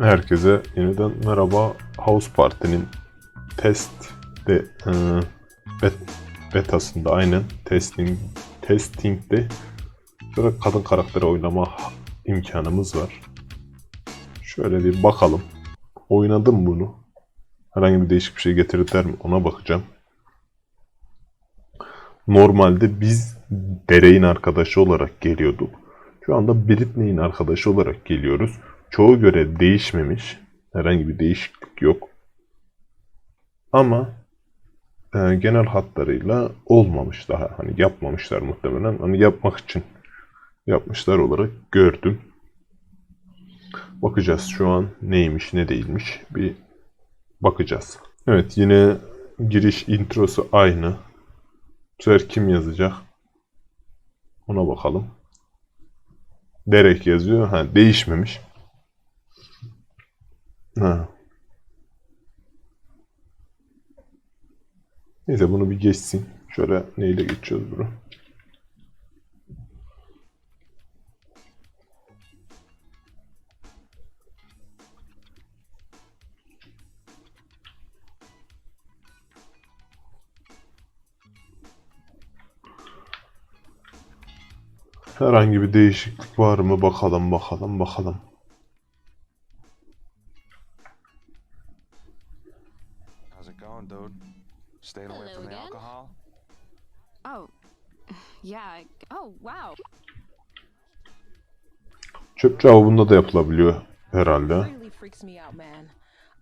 Herkese yeniden merhaba. House Party'nin test de e, bet- betasında aynen testing testing'de şöyle kadın karakteri oynama imkanımız var. Şöyle bir bakalım. Oynadım bunu. Herhangi bir değişik bir şey getirdiler mi ona bakacağım. Normalde biz Dere'in arkadaşı olarak geliyorduk. Şu anda Britney'in arkadaşı olarak geliyoruz. Çoğu görev değişmemiş. Herhangi bir değişiklik yok. Ama e, genel hatlarıyla olmamış daha. Hani yapmamışlar muhtemelen. Hani yapmak için yapmışlar olarak gördüm. Bakacağız şu an neymiş ne değilmiş. Bir bakacağız. Evet yine giriş introsu aynı. Bu sefer kim yazacak? Ona bakalım. Derek yazıyor. Ha değişmemiş. Ha. Neyse bunu bir geçsin. Şöyle neyle geçiyoruz bunu? Herhangi bir değişiklik var mı? Bakalım, bakalım, bakalım. Going, dude? Staying away Hello from the again. alcohol? Oh, yeah. Oh, wow. Çöp cevabında da yapılabiliyor herhalde. really freaks me out, man.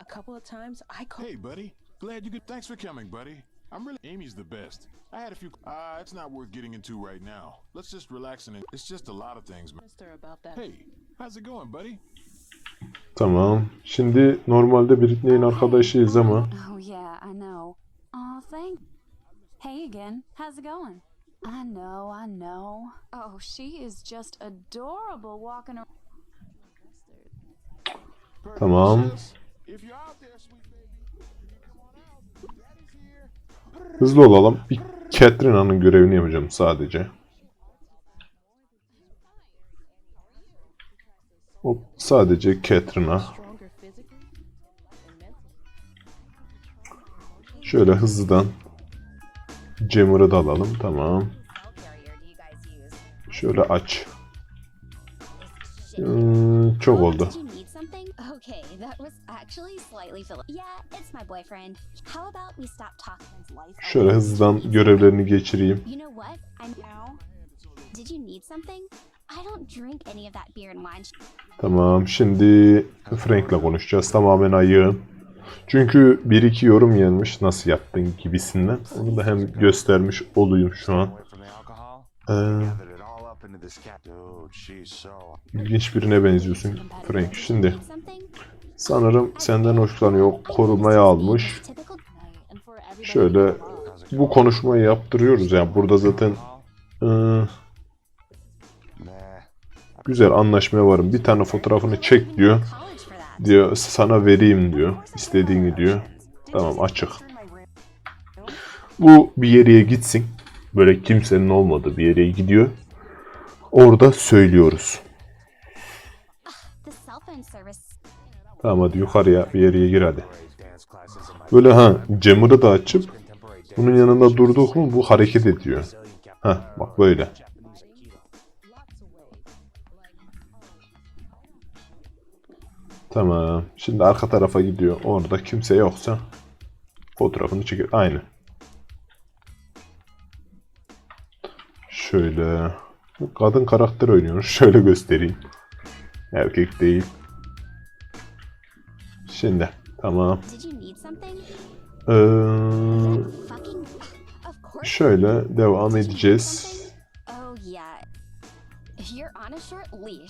A couple of times I called Hey, buddy. Glad you could. Thanks for coming, buddy. I'm really. Amy's the best. I had a few. Uh, it's not worth getting into right now. Let's just relax and. It's just a lot of things, man. Mister about that. Hey, how's it going, buddy? Tamam. Şimdi normalde Britney'in arkadaşıyız ama Oh, yeah, I know. Aw, thank. Hey again. How's it going? I know, I know. Oh, she is just adorable walking around. Tamam. hızlı olalım. Bir Catherine'ın görevini yapacağım sadece. Hop, sadece mentally. Şöyle hızlıdan Jammer'ı da alalım. Tamam. Şöyle aç. Hmm, çok oldu. Did you need something? Okay, that was actually slightly fil- Yeah, it's my boyfriend. How about we stop talking his life? Şöyle hızlıdan görevlerini geçireyim. You know what? I know. Did you need something? I don't drink any of that beer and wine. sh- Tamam. Şimdi Frank'le konuşacağız. Tamamen ayığım. Çünkü bir iki yorum gelmiş nasıl yaptın gibisinden. Onu da hem göstermiş olayım şu an. Ee, ilginç birine benziyorsun Frank. Şimdi sanırım senden hoşlanıyor. Korumaya almış. Şöyle bu konuşmayı yaptırıyoruz yani burada zaten Nah. güzel anlaşmaya varım. Bir tane fotoğrafını çek diyor. Diyor sana vereyim diyor. İstediğini diyor. Tamam açık. Bu bir yere gitsin. Böyle kimsenin olmadığı bir yere gidiyor. Orada söylüyoruz. Tamam hadi yukarıya bir yere gir hadi. Böyle ha Jammer'ı da açıp bunun yanında durduk mu bu hareket ediyor. Ha bak böyle. Tamam. Şimdi arka tarafa gidiyor. Orada kimse yoksa fotoğrafını çekiyor. Aynı. Şöyle kadın karakter oynuyor. Şöyle göstereyim. Erkek değil. Şimdi tamam. Ee, şöyle devam edeceğiz. Oh.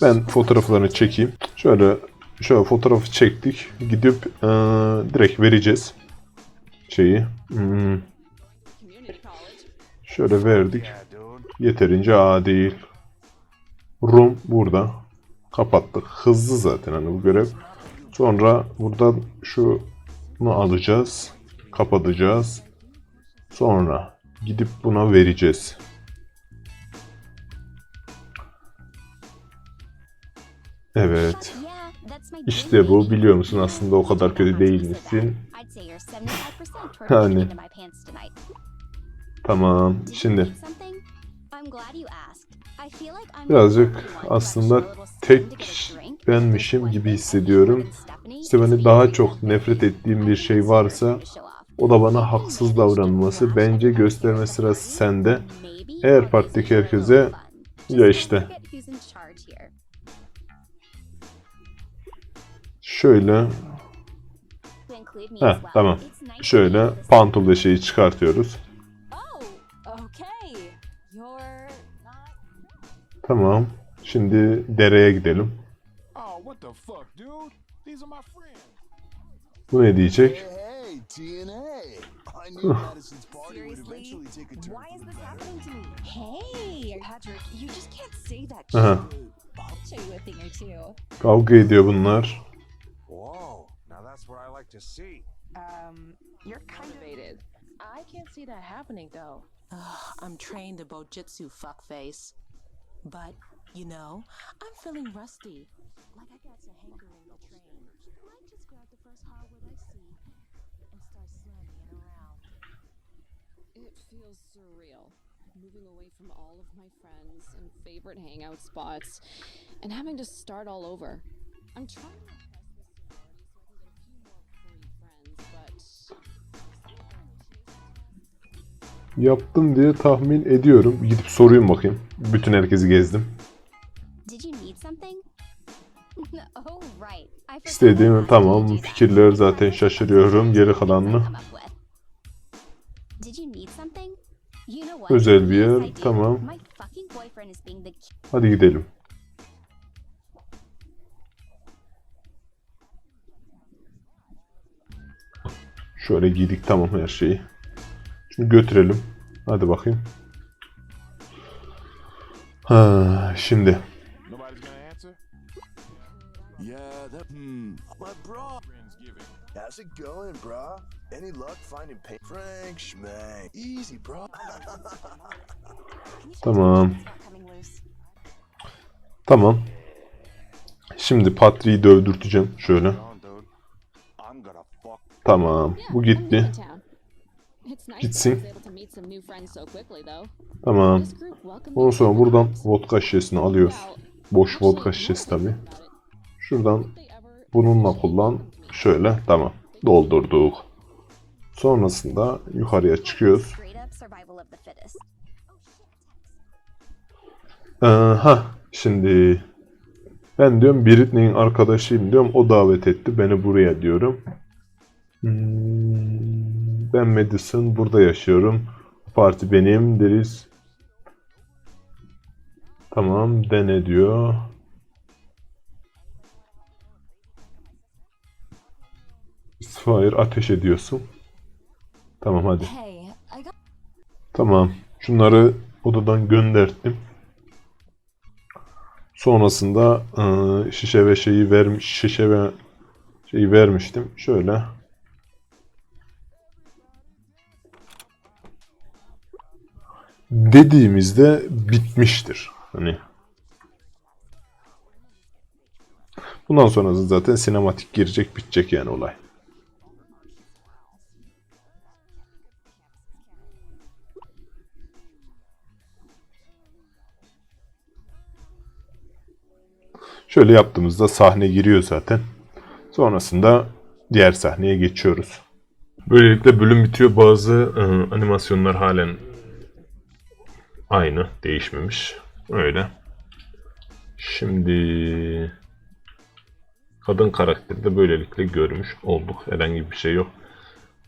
Ben fotoğraflarını çekeyim. Şöyle şöyle fotoğrafı çektik. Gidip eee, direkt vereceğiz. Şeyi. Hmm, şöyle verdik. Yeterince adil. Room burada. Kapattık. Hızlı zaten hani bu görev. Sonra buradan şunu alacağız. Kapatacağız. Sonra gidip buna vereceğiz. Evet. İşte bu biliyor musun aslında o kadar kötü değil misin? I'd say you're 75% toward Yani. getting into my pants tonight. Tamam şimdi Birazcık aslında tek benmişim gibi hissediyorum. İşte beni daha çok nefret ettiğim bir şey varsa o da bana haksız davranması. Bence gösterme sırası sende. Eğer partideki herkese ya işte şöyle Heh, tamam. şöyle pantolon şeyi çıkartıyoruz. Tamam. Şimdi dereye gidelim. Bu ne diyecek? Aha. Kavga ediyor bunlar. Whoa. Now that's what I like to see. Um, you're kind of baited. I can't see that happening though. I'm trained in bojitsu, fuckface. But you know, I'm feeling rusty. Like I got to hanger in the train. Might just grab the first hardwood I see and start slamming it around. It feels surreal. Moving away from all of my friends and favorite hangout spots and having to start all over. I'm trying to Yaptım diye tahmin ediyorum. Gidip sorayım bakayım. Bütün herkesi gezdim. Oh İstediğim tamam. Fikirler zaten şaşırıyorum. Geri kalanını. Özel bir yer, tamam. Hadi gidelim. Şöyle giydik tamam her şeyi. Şimdi götürelim. Hadi bakayım. Ha, şimdi. Hmm. How's it going, bra? Any luck finding pay? Frank Schmang. Easy, bro. tamam. Tamam. Şimdi Patrick'i dövdürteceğim şöyle. Tamam. Bu gitti. Gitsin. Tamam. Ondan sonra so buradan vodka şişesini alıyoruz. Boş vodka şişesi tabi. Şuradan bununla kullan. Şöyle tamam. Doldurduk. Sonrasında yukarıya çıkıyoruz. Aha şimdi ben diyorum Britney'in arkadaşıyım diyorum. O davet etti beni buraya diyorum. Hmm, ben Madison burada yaşıyorum. Parti benim deriz. Tamam dene diyor. Fire ateş ediyorsun. Tamam hadi. Tamam. Şunları odadan gönderdim. Sonrasında eee, şişe ve şeyi vermiş şişe ve şeyi vermiştim. Şöyle. Dediğimizde bitmiştir. Hani Bundan sonrası zaten sinematik girecek, bitecek yani olay. Şöyle yaptığımızda sahne giriyor zaten. Sonrasında diğer sahneye geçiyoruz. Böylelikle bölüm bitiyor. Bazı e, animasyonlar halen aynı, değişmemiş. Öyle. Şimdi kadın karakteri de böylelikle görmüş olduk. Herhangi bir şey yok.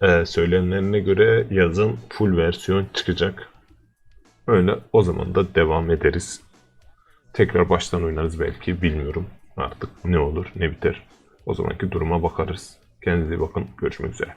E, söylenenlerine göre yazın full versiyon çıkacak. Öyle o zaman da devam ederiz. Tekrar baştan oynarız belki bilmiyorum. Artık ne olur ne biter. O zamanki duruma bakarız. Kendinize iyi bakın. Görüşmek üzere.